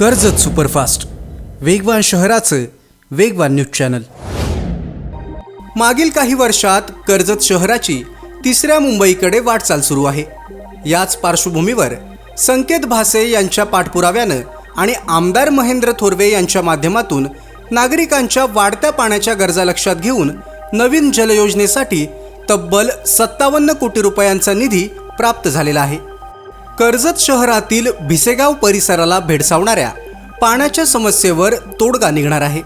Karjat superfast. वेगवान शहराचं वेगवान न्यूज चॅनल. मागील काही वर्षात कर्जत शहराची तिसऱ्या मुंबईकडे वाटचाल सुरू आहे. याच पार्श्वभूमीवर संकेत भासे यांच्या पाठपुराव्यानं आणि आमदार महेंद्र थोरवे यांच्या माध्यमातून नागरिकांच्या वाढत्या पाण्याच्या गरजा लक्षात घेऊन नवीन जलयोजनेसाठी तब्बल सत्तावन्न कोटी रुपयांचा निधी प्राप्त झालेला आहे. कर्जत शहरातील भिसेगाव परिसराला भेडसावणाऱ्या पाण्याच्या समस्येवर तोडगा निघणार आहे.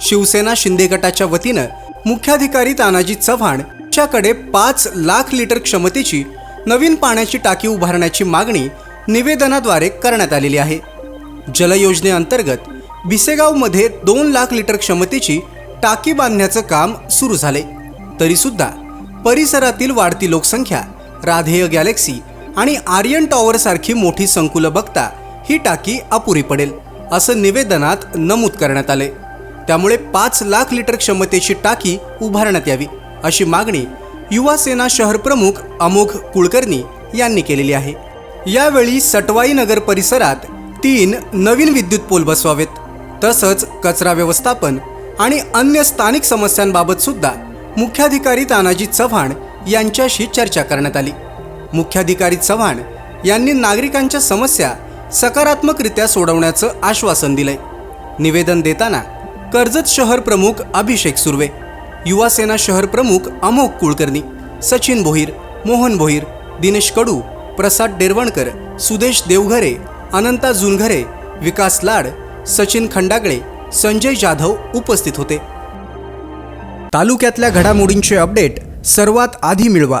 शिवसेना शिंदे गटाच्या वतीनं मुख्याधिकारी तानाजी चव्हाण च्याकडे पाच लाख लिटर क्षमतेची नवीन पाण्याची टाकी उभारण्याची मागणी निवेदनाद्वारे करण्यात आलेली आहे. जलयोजनेअंतर्गत भिसेगावमध्ये दोन लाख लिटर क्षमतेची टाकी बांधण्याचं काम सुरू झाले. तरीसुद्धा परिसरातील वाढती लोकसंख्या राधेय गॅलेक्सी आणि आर्यन टॉवरसारखी मोठी संकुलं बघता ही टाकी अपुरी पडेल असं निवेदनात नमूद करण्यात आले त्यामुळे पाच लाख लिटर क्षमतेची टाकी उभारण्यात यावी अशी मागणी युवा सेना शहरप्रमुख अमोघ कुलकर्णी यांनी केलेली आहे. यावेळी सटवाई नगर परिसरात तीन नवीन विद्युत पोल बसवावेत तसंच कचरा व्यवस्थापन आणि अन्य स्थानिक समस्यांबाबत सुद्धा मुख्याधिकारी तानाजी चव्हाण यांच्याशी चर्चा करण्यात आली. मुख्याधिकारी चव्हाण यांनी नागरिकांच्या समस्या सकारात्मकरित्या सोडवण्याचं आश्वासन दिलंय. निवेदन देताना कर्जत शहर प्रमुख अभिषेक सुर्वे युवासेना शहर प्रमुख अमोक कुलकर्णी सचिन भोईर मोहन भोईर दिनेश कडू प्रसाद डेरवणकर सुदेश देवघरे अनंता जुनघरे विकास लाड सचिन खंडागळे संजय जाधव उपस्थित होते. तालुक्यातल्या घडामोडींचे अपडेट सर्वात आधी मिळवा.